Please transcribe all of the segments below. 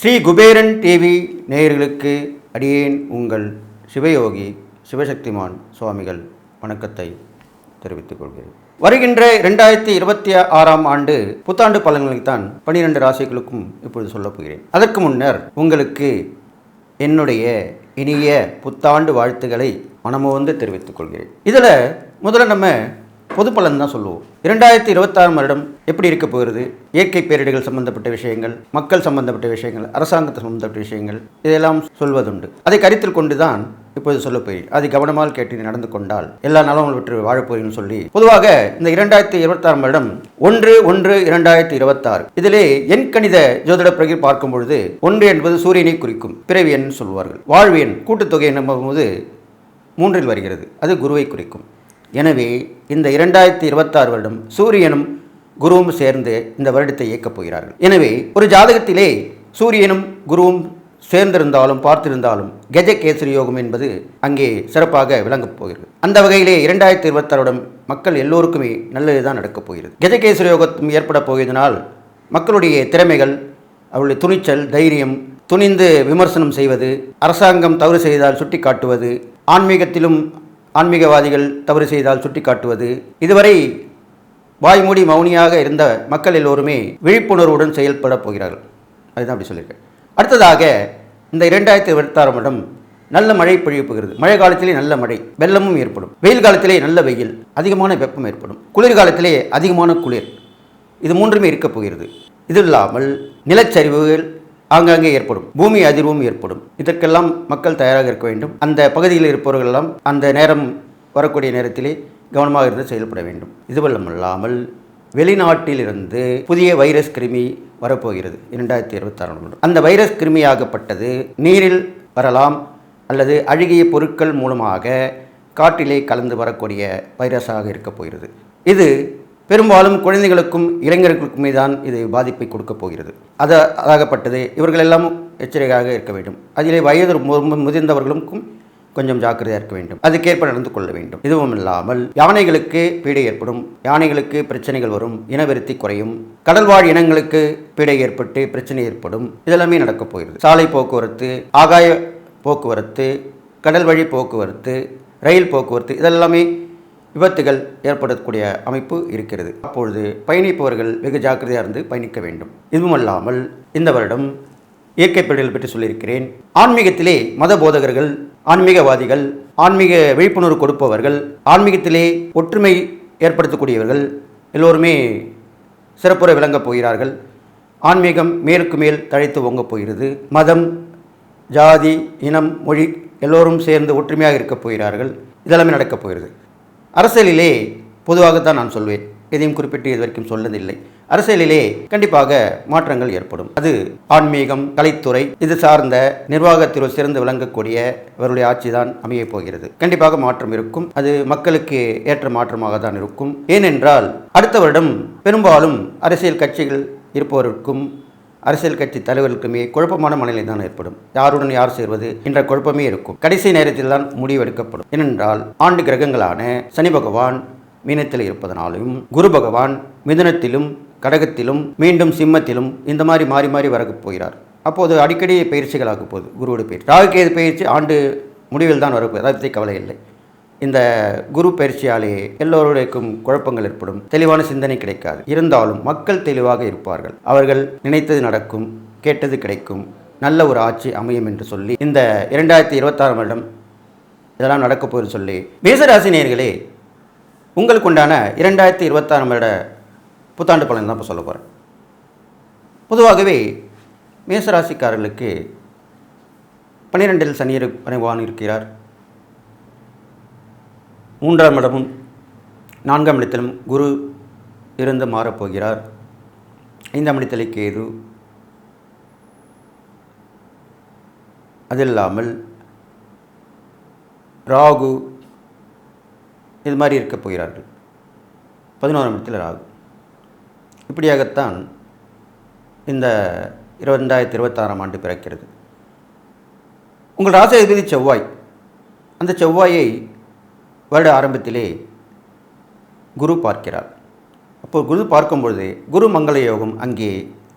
Sri Kuberan TV நேயர்களுக்கு அடியேன் உங்கள் சிவயோகி சிவசக்திமான் சுவாமிகள் வணக்கத்தை தெரிவித்துக் கொள்கிறேன். வருகின்ற இரண்டாயிரத்தி இருபத்தி ஆறாம் ஆண்டு புத்தாண்டு பலன்களைத்தான் பனிரெண்டு ராசிகளுக்கும் இப்பொழுது சொல்லப் போகிறேன். அதற்கு முன்னர் உங்களுக்கு என்னுடைய இனிய புத்தாண்டு வாழ்த்துக்களை மனமுவந்து தெரிவித்துக் கொள்கிறேன். இதில் முதல்ல நம்ம பொது பலன் தான் சொல்லுவோம். இரண்டாயிரத்தி இருபத்தாறு வருடம் எப்படி இருக்க போகிறது? இயற்கை பேரிடர்கள் சம்பந்தப்பட்ட விஷயங்கள் மக்கள் சம்பந்தப்பட்ட விஷயங்கள் அரசாங்கத்தை சம்பந்தப்பட்ட விஷயங்கள் இதெல்லாம் சொல்வதுண்டு. அதை கருத்தில் கொண்டு தான் இப்போது சொல்ல போய் அதை கவனமாக கேட்டு நடந்து கொண்டால் எல்லா நலமும் பெற்று வாழப்போகிறேன்னு சொல்லி பொதுவாக இந்த இரண்டாயிரத்தி இருபத்தாறு வருடம் ஒன்று ஒன்று இரண்டாயிரத்தி இருபத்தாறு இதிலே எண் கணித ஜோதிட பிரகி பார்க்கும் பொழுது ஒன்று என்பது சூரியனை குறிக்கும் பிறவி எண் சொல்வார்கள். வாழ்வு எண் கூட்டுத்தொகை என்பது மூன்றில் வருகிறது. அது குருவை குறிக்கும். எனவே இந்த இரண்டாயிரத்தி இருபத்தாறு வருடம் சூரியனும் குருவும் சேர்ந்து இந்த வருடத்தை இயக்கப் போகிறார்கள். எனவே ஒரு ஜாதகத்திலே சூரியனும் குருவும் சேர்ந்திருந்தாலும் பார்த்திருந்தாலும் கஜகேசரி யோகம் என்பது அங்கே சிறப்பாக விளங்கப் போகிறது. அந்த வகையிலே இரண்டாயிரத்தி இருபத்தாறுடன் மக்கள் எல்லோருக்குமே நல்லது தான் நடக்கப் போகிறது. கஜகேசரி யோகம் ஏற்பட போவதனால் மக்களுடைய திறமைகள் அவருடைய துணிச்சல் தைரியம் துணிந்து விமர்சனம் செய்வது அரசாங்கம் தவறு செய்தால் சுட்டி காட்டுவது ஆன்மீகத்திலும் ஆன்மீகவாதிகள் தவறு செய்தால் சுட்டிக்காட்டுவது. இதுவரை வாய்மூடி மௌனியாக இருந்த மக்கள் எல்லோருமே விழிப்புணர்வுடன் செயல்பட போகிறார்கள். அதுதான் அப்படி சொல்லியிருக்கேன். அடுத்ததாக இந்த இரண்டாயிரத்தி இருபத்தாறு மடம் நல்ல மழை பொழிய போகிறது. மழை காலத்திலே நல்ல மழை வெள்ளமும் ஏற்படும். வெயில் காலத்திலே நல்ல வெயில் அதிகமான வெப்பம் ஏற்படும். குளிர்காலத்திலே அதிகமான குளிர். இது மூன்றுமே இருக்கப் போகிறது. இது இல்லாமல் நிலச்சரிவுகள் ஆங்காங்கே ஏற்படும் பூமி அதிர்வும் ஏற்படும். இதற்கெல்லாம் மக்கள் தயாராக இருக்க வேண்டும். அந்த பகுதியில் இருப்பவர்களெல்லாம் அந்த நேரம் வரக்கூடிய நேரத்திலே கவனமாக இருந்து செயல்பட வேண்டும். இதுவல்லமல்லாமல் வெளிநாட்டிலிருந்து புதிய வைரஸ் கிருமி வரப்போகிறது. இரண்டாயிரத்தி இருபத்தாறாம் அந்த வைரஸ் கிருமியாகப்பட்டது நீரில் வரலாம் அல்லது அழுகிய பொருட்கள் மூலமாக காற்றிலே கலந்து வரக்கூடிய வைரஸாக இருக்கப் போகிறது. இது பெரும்பாலும் குழந்தைகளுக்கும் இளைஞர்களுக்குமே தான் இது பாதிப்பை கொடுக்கப் போகிறது. அது அதாகப்பட்டது இவர்கள் எல்லாம் எச்சரிக்கையாக இருக்க வேண்டும். அதிலே வயது முதிர்ந்தவர்களுக்கும் கொஞ்சம் ஜாக்கிரதையாக இருக்க வேண்டும். அதுக்கேற்ப நடந்து கொள்ள வேண்டும். இதுவும் இல்லாமல் யானைகளுக்கு பீடை ஏற்படும் யானைகளுக்கு பிரச்சனைகள் வரும் இனவிருத்தி குறையும் கடல்வாழ் இனங்களுக்கு பீடை ஏற்பட்டு பிரச்சனை ஏற்படும் இதெல்லாமே நடக்கப் போகிறது. சாலை போக்குவரத்து ஆகாய போக்குவரத்து கடல் வழி போக்குவரத்து ரயில் போக்குவரத்து இதெல்லாமே விபத்துகள் ஏற்படக்கூடிய அமைப்பு இருக்கிறது. அப்பொழுது பயணிப்பவர்கள் வெகு ஜாக்கிரதையாக இருந்து பயணிக்க வேண்டும். இதுவுமல்லாமல் இந்த வருடம் இயற்கை பேரிடர்கள் பற்றி சொல்லியிருக்கிறேன். ஆன்மீகத்திலே மத போதகர்கள் ஆன்மீகவாதிகள் ஆன்மீக விழிப்புணர்வு கொடுப்பவர்கள் ஆன்மீகத்திலே ஒற்றுமை ஏற்படுத்தக்கூடியவர்கள் எல்லோருமே சிறப்புற விளங்கப் போகிறார்கள். ஆன்மீகம் மேலுக்கு மேல் தழைத்து ஓங்கப் போகிறது. மதம் ஜாதி இனம் மொழி எல்லோரும் சேர்ந்து ஒற்றுமையாக இருக்கப் போகிறார்கள். இதெல்லாமே நடக்கப் போகிறது. அரசியலிலே பொதுவாகத்தான் நான் சொல்வேன். எதையும் குறிப்பிட்டு இது வரைக்கும் சொல்லதில்லை அரசியலிலே கண்டிப்பாக மாற்றங்கள் ஏற்படும். அது ஆன்மீகம் கலைத்துறை இது சார்ந்த நிர்வாகத்தில் சிறந்து விளங்கக்கூடிய இவருடைய ஆட்சி தான் அமையப் போகிறது. கண்டிப்பாக மாற்றம் இருக்கும். அது மக்களுக்கு ஏற்ற மாற்றமாக தான் இருக்கும். ஏனென்றால் அடுத்த வருடம் பெரும்பாலும் அரசியல் கட்சிகள் இருப்பவருக்கும் அரசியல் கட்சி தலைவர்களுக்குமே குழப்பமான மனநிலை தான் ஏற்படும். யாருடன் யார் சேர்வது என்ற குழப்பமே இருக்கும். கடைசி நேரத்தில் தான் முடிவெடுக்கப்படும் ஏனென்றால் ஆண்டு கிரகங்களான சனி பகவான் மீனத்தில் இருப்பதனாலும் குரு பகவான் மிதுனத்திலும் கடகத்திலும் மீண்டும் சிம்மத்திலும் இந்த மாதிரி மாறி மாறி வரப் போகிறார். அப்போது அடிக்கடி பயிற்சிகளாக போகுது. குருவோட பயிற்சி. ராகுகேது பயிற்சி ஆண்டு முடிவில் தான் வரப்போகுது அதை பற்றி கவலை இல்லை. இந்த குரு பயிற்சியாலே எல்லோருடையக்கும் குழப்பங்கள் ஏற்படும். தெளிவான சிந்தனை கிடைக்காது. இருந்தாலும் மக்கள் தெளிவாக இருப்பார்கள். அவர்கள் நினைத்தது நடக்கும் கேட்டது கிடைக்கும். நல்ல ஒரு ஆட்சி அமையும் என்று சொல்லி இந்த இரண்டாயிரத்தி இருபத்தாறாம் வருடம் இதெல்லாம் நடக்கப் போகிறது சொல்லி மேசராசி நேயர்களே உங்களுக்கு உண்டான இரண்டாயிரத்தி இருபத்தாறாம் வருட புத்தாண்டு பலன் தான் இப்போ சொல்ல போகிறேன் பொதுவாகவே மேசராசிக்காரர்களுக்கு பன்னிரெண்டில் சனி பணிவான் இருக்கிறார். மூன்றாம் இடமும் நான்காம் இடத்திலும் குரு இருந்து மாறப்போகிறார். ஐந்தாம் இடத்திலே கேது. அது இல்லாமல் ராகு இது மாதிரி இருக்கப் போகிறார்கள். பதினோராம் இடத்தில் ராகு. இப்படியாகத்தான் இந்த இரண்டாயிரத்தி இருபத்தாறாம் ஆண்டு பிறக்கிறது. உங்கள் ராசி செவ்வாய். அந்த செவ்வாயை வருட ஆரம்பத்திலே குரு பார்க்கிறார். அப்போ குரு பார்க்கும்பொழுது குரு மங்கள யோகம் அங்கே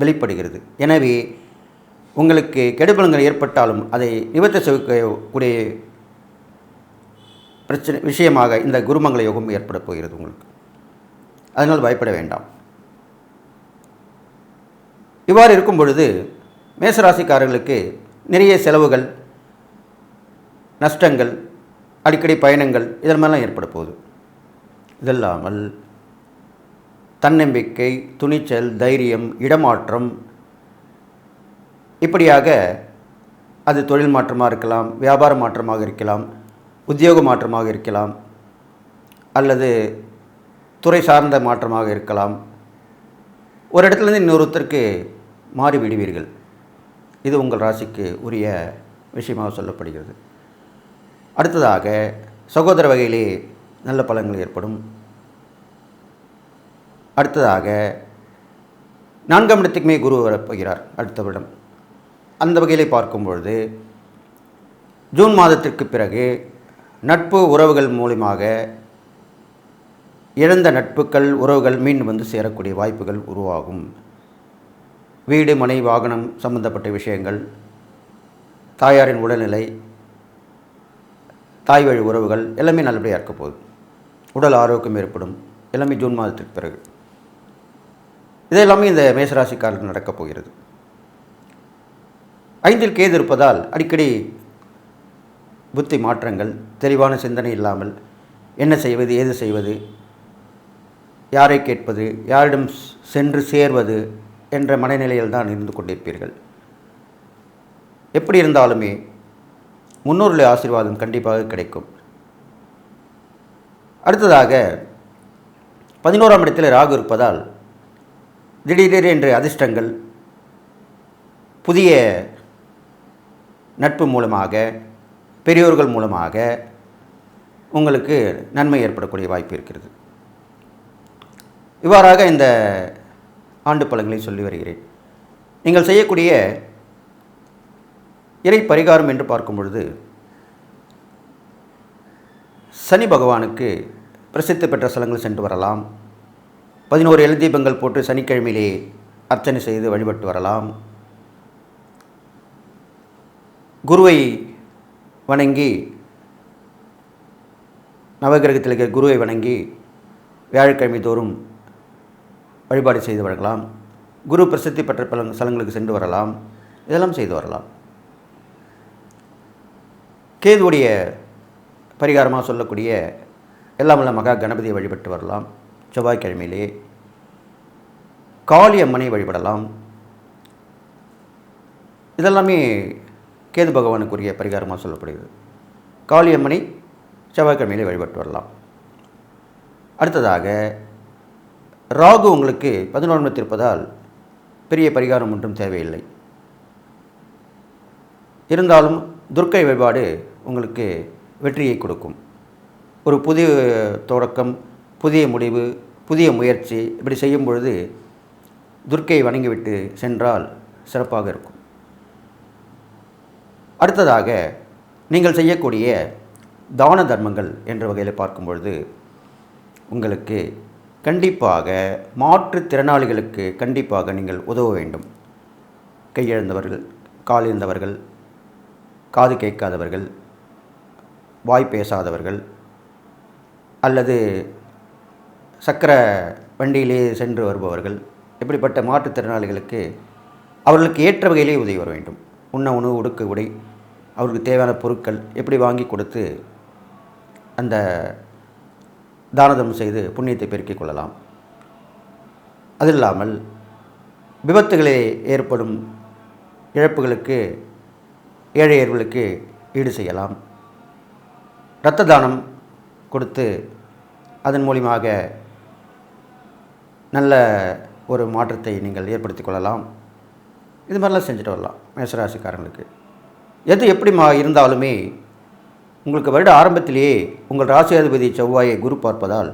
வெளிப்படுகிறது. எனவே உங்களுக்கு கெடுபலங்கள் ஏற்பட்டாலும் அதை நிவர்த்தி செய்யக்கூடிய பிரச்சனை விஷயமாக இந்த குருமங்கள யோகம் ஏற்பட போகிறது உங்களுக்கு. அதனால் பயப்பட வேண்டாம். இவ்வாறு இருக்கும் பொழுது மேசராசிக்காரர்களுக்கு நிறைய செலவுகள் நஷ்டங்கள் அடிக்கடி பயணங்கள் இதன் மாதிரிலாம் ஏற்பட போகுது. இதல்லாமல் தன்னம்பிக்கை துணிச்சல் தைரியம் இடமாற்றம் இப்படியாக அது தொழில் மாற்றமாக இருக்கலாம் வியாபார மாற்றமாக இருக்கலாம் உத்தியோக மாற்றமாக இருக்கலாம் அல்லது துறை சார்ந்த மாற்றமாக இருக்கலாம். ஒரு இடத்துலேருந்து இன்னொருத்தருக்கு மாறி விடுவீர்கள். இது உங்கள் ராசிக்கு உரிய விஷயமாக சொல்லப்படுகிறது. அடுத்ததாக சகோதர வகையிலே நல்ல பலன்கள் ஏற்படும். அடுத்ததாக நான்காம் இடத்துக்குமே குரு வரப்போகிறார் அடுத்த வருடம். அந்த வகையிலே பார்க்கும் பொழுது ஜூன் மாதத்திற்கு பிறகு நட்பு உறவுகள் மூலியமாக இழந்த நட்புகள் உறவுகள் மீண்டும் வந்து சேரக்கூடிய வாய்ப்புகள் உருவாகும். வீடு மனை வாகனம் சம்பந்தப்பட்ட விஷயங்கள் தாயாரின் உடல்நிலை தாய் வழி உறவுகள் எல்லாமே நல்லபடியாக இருக்க போகுது. உடல் ஆரோக்கியம் ஏற்படும். எல்லாமே ஜூன் மாதத்திற்கு பிறகு. இது எல்லாமே இந்த மேசராசிக்காரர்கள் நடக்கப் போகிறது. ஐந்தில் கேது இருப்பதால் அடிக்கடி புத்தி மாற்றங்கள் தெளிவான சிந்தனை இல்லாமல் என்ன செய்வது ஏது செய்வது யாரை கேட்பது யாரிடம் சென்று சேர்வது என்ற மனநிலையில் தான் இருந்து கொண்டிருப்பீர்கள். எப்படி இருந்தாலுமே முன்னோருடைய ஆசீர்வாதம் கண்டிப்பாக கிடைக்கும். அடுத்ததாக பதினோராம் இடத்தில் ராகு இருப்பதால் திடீரென்று என்று அதிர்ஷ்டங்கள் புதிய நட்பு மூலமாக பெரியோர்கள் மூலமாக உங்களுக்கு நன்மை ஏற்படக்கூடிய வாய்ப்பு இருக்கிறது. இவ்வாறாக இந்த ஆண்டு பலன்களை சொல்லி வருகிறேன். நீங்கள் செய்யக்கூடிய இறை பரிகாரம் என்று பார்க்கும் பொழுது சனி பகவானுக்கு பிரசித்தி பெற்ற ஸ்தலங்கள் சென்று வரலாம். பதினோரு எழுதீபங்கள் போட்டு சனிக்கிழமையிலே அர்ச்சனை செய்து வழிபட்டு வரலாம். குருவை வணங்கி நவகிரகத்தில் இருக்கிற குருவை வணங்கி வியாழக்கிழமை தோறும் வழிபாடு செய்து வரலாம். குரு பிரசித்தி பெற்ற பல ஸ்தலங்களுக்கு சென்று வரலாம். இதெல்லாம் செய்து வரலாம். கேதுவுடைய பரிகாரமாக சொல்லக்கூடிய எல்லாம் வல்ல மகா கணபதியை வழிபட்டு வரலாம். செவ்வாய்க்கிழமையிலே காளி அம்மனை வழிபடலாம். இதெல்லாமே கேது பகவானுக்குரிய பரிகாரமாக சொல்லப்படுகிறது. காளி அம்மனை செவ்வாய்க்கிழமையிலே வழிபட்டு வரலாம். அடுத்ததாக ராகு உங்களுக்கு பதினொன்று இருப்பதால் பெரிய பரிகாரம் ஒன்றும் தேவையில்லை. இருந்தாலும் துர்க்கை வழிபாடு உங்களுக்கு வெற்றியை கொடுக்கும். ஒரு புதிய தொடக்கம் புதிய முடிவு புதிய முயற்சி இப்படி செய்யும் பொழுது துர்க்கையை வணங்கிவிட்டு சென்றால் சிறப்பாக இருக்கும். அடுத்ததாக நீங்கள் செய்யக்கூடிய தான தர்மங்கள் என்ற வகையில் பார்க்கும்பொழுது உங்களுக்கு கண்டிப்பாக மாற்றுத்திறனாளிகளுக்கு கண்டிப்பாக நீங்கள் உதவ வேண்டும். கையிழந்தவர்கள் கால் இழந்தவர்கள் காது கேட்காதவர்கள் வாய் பேசாதவர்கள் அல்லது சக்கர வண்டியிலே சென்று வருபவர்கள் இப்படிப்பட்ட மாற்றுத்திறனாளிகளுக்கு அவர்களுக்கு ஏற்ற வகையிலே உதவி வர வேண்டும். உண்ண உணவு உடுக்க உடை அவருக்கு தேவையான பொருட்கள் எப்படி வாங்கி கொடுத்து அந்த தானதம் செய்து புண்ணியத்தை பெருக்கிக் கொள்ளலாம். அது இல்லாமல் விபத்துகளில் ஏற்படும் இழப்புகளுக்கு ஏழை ஏழைகளுக்கு ஈடு செய்யலாம். இரத்த தானம் கொடுத்து அதன் மூலியமாக நல்ல ஒரு மாற்றத்தை நீங்கள் ஏற்படுத்தி கொள்ளலாம். இது மாதிரிலாம் செஞ்சுட்டு வரலாம் மேசராசிக்காரங்களுக்கு. எது எப்படி மா இருந்தாலுமே உங்களுக்கு வருட ஆரம்பத்திலேயே உங்கள் ராசியாதிபதி செவ்வாயை குரு பார்ப்பதால்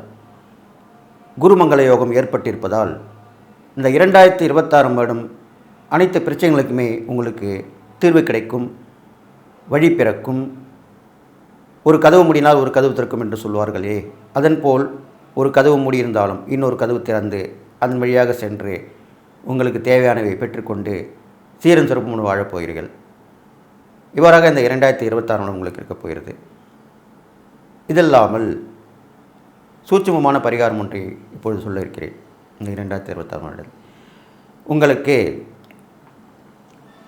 குருமங்கள யோகம் ஏற்பட்டிருப்பதால் இந்த இரண்டாயிரத்தி இருபத்தாறாம் வருடம் அனைத்து பிரச்சனைகளுக்குமே உங்களுக்கு தீர்வு கிடைக்கும் வழி பிறக்கும் ஒரு கதவு முடினால் ஒரு கதவு திறக்கும் என்று சொல்வார்களே. அதன்போல் ஒரு கதவு மூடியிருந்தாலும் இன்னொரு கதவு திறந்து அதன் வழியாக சென்று உங்களுக்கு தேவையானவை பெற்றுக்கொண்டு சீரன் சிறப்புடன் வாழப் போகிறீர்கள். இவ்வாறாக இந்த இரண்டாயிரத்தி இருபத்தாறு உங்களுக்கு இருக்கப் போகிறது. இதல்லாமல் சூட்சமமான பரிகாரம் ஒன்றை இப்பொழுது சொல்ல இருக்கிறேன். இந்த இரண்டாயிரத்தி இருபத்தாறு ஆண்டில் உங்களுக்கு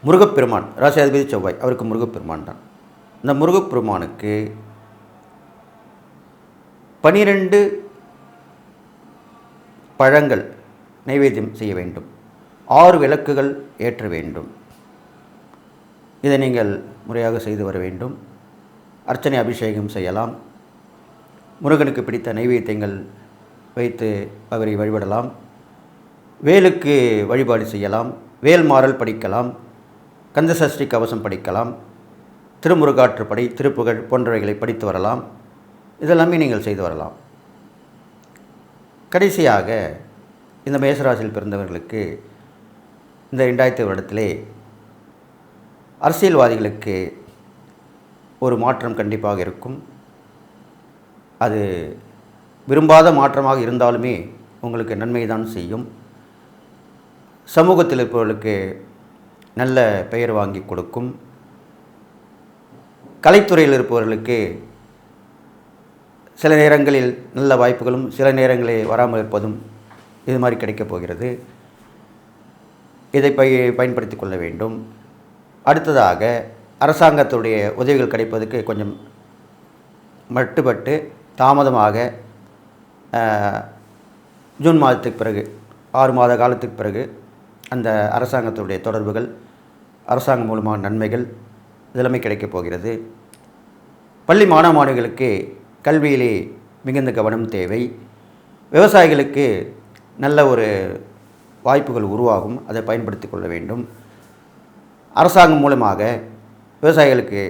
முருகப்பெருமான் ராசியாதிபதி செவ்வாய் அவருக்கு முருகப்பெருமான் தான். இந்த முருகப்பெருமானுக்கு பனிரெண்டு பழங்கள் நைவேத்தியம் செய்ய வேண்டும். ஆறு விளக்குகள் ஏற்ற வேண்டும். இதை நீங்கள் முறையாக செய்து வர வேண்டும். அர்ச்சனை அபிஷேகம் செய்யலாம். முருகனுக்கு பிடித்த நைவேத்தியங்கள் வைத்து அவரை வழிபடலாம். வேலுக்கு வழிபாடு செய்யலாம். வேல்மாறல் படிக்கலாம். கந்தசஷ்டி கவசம் படிக்கலாம். திருமுருகாற்றுப்படி திருப்புகழ் போன்றவைகளை படித்து வரலாம். இதெல்லாமே நீங்கள் செய்து வரலாம். கடைசியாக இந்த மேசராசியில் பிறந்தவர்களுக்கு இந்த ரெண்டாயிரத்தி வருடத்திலே அரசியல்வாதிகளுக்கு ஒரு மாற்றம் கண்டிப்பாக இருக்கும். அது விரும்பாத மாற்றமாக இருந்தாலுமே உங்களுக்கு நன்மை தான் செய்யும். சமூகத்தில் இருப்பவர்களுக்கு நல்ல பெயர் வாங்கி கொடுக்கும். கலைத்துறையில் இருப்பவர்களுக்கு சில நேரங்களில் நல்ல வாய்ப்புகளும் சில நேரங்களில் வராமல் இருப்பதும் இது மாதிரி கிடைக்கப் போகிறது. இதை பய பயன்படுத்தி கொள்ள வேண்டும். அடுத்ததாக அரசாங்கத்துடைய உதவிகள் கிடைப்பதற்கு கொஞ்சம் மட்டுப்பட்டு தாமதமாக ஜூன் மாதத்துக்கு பிறகு ஆறு மாத காலத்துக்கு பிறகு அந்த அரசாங்கத்துடைய தொடர்புகள் அரசாங்கம் மூலமான நன்மைகள் இதெல்லாமே கிடைக்கப் போகிறது. பள்ளி மாணவ மாணவிகளுக்கு கல்வியிலே மிகுந்த கவனம் தேவை. விவசாயிகளுக்கு நல்ல ஒரு வாய்ப்புகள் உருவாகும். அதை பயன்படுத்தி கொள்ள வேண்டும். அரசாங்கம் மூலமாக விவசாயிகளுக்கு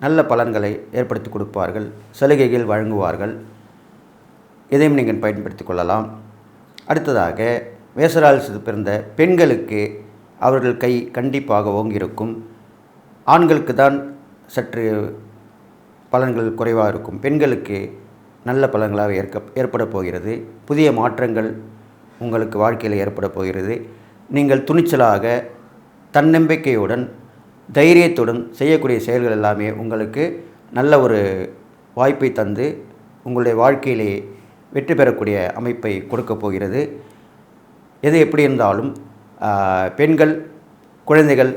நல்ல பலன்களை ஏற்படுத்தி கொடுப்பார்கள். சலுகைகள் வழங்குவார்கள். இதையும் நீங்கள் பயன்படுத்தி கொள்ளலாம். அடுத்ததாக மேசராசி பிறந்த பெண்களுக்கு அவர்கள் கை கண்டிப்பாக ஓங்கியிருக்கும். ஆண்களுக்கு தான் சற்று பலன்கள் குறைவாக இருக்கும். பெண்களுக்கு நல்ல பலன்களாக ஏற்க ஏற்பட போகிறது. புதிய மாற்றங்கள் உங்களுக்கு வாழ்க்கையில் ஏற்பட போகிறது. நீங்கள் துணிச்சலாக தன்னம்பிக்கையுடன் தைரியத்துடன் செய்யக்கூடிய செயல்கள் எல்லாமே உங்களுக்கு நல்ல ஒரு வாய்ப்பை தந்து உங்களுடைய வாழ்க்கையிலே வெற்றி பெறக்கூடிய அமைப்பை கொடுக்கப் போகிறது. எது எப்படி இருந்தாலும் பெண்கள் குழந்தைகள்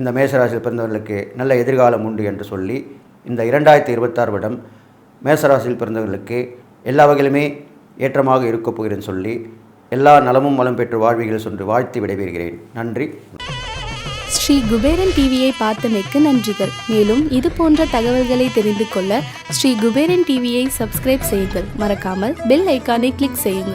இந்த மேசராசியில் பிறந்தவர்களுக்கு நல்ல எதிர்காலம் உண்டு என்று சொல்லி இந்த இரண்டாயிரத்தி இருபத்தாறு வருடம் மேசராசியில் பிறந்தவர்களுக்கு எல்லா வகையிலுமே ஏற்றமாக இருக்கப் போகிறேன்னு சொல்லி எல்லா நலமும் வளம் பெற்று வாழ்வீர்கள் சென்று வாழ்த்து விடைபெறுகிறேன். நன்றி. ஸ்ரீ குபேரன் டிவியை பார்த்தமைக்கு நன்றிகள். மேலும் இது போன்ற தகவல்களை தெரிந்து கொள்ள ஸ்ரீ குபேரன் டிவியை சப்ஸ்கிரைப் செய்யுங்கள். மறக்காமல் பெல் ஐக்கானை கிளிக் செய்யுங்கள்.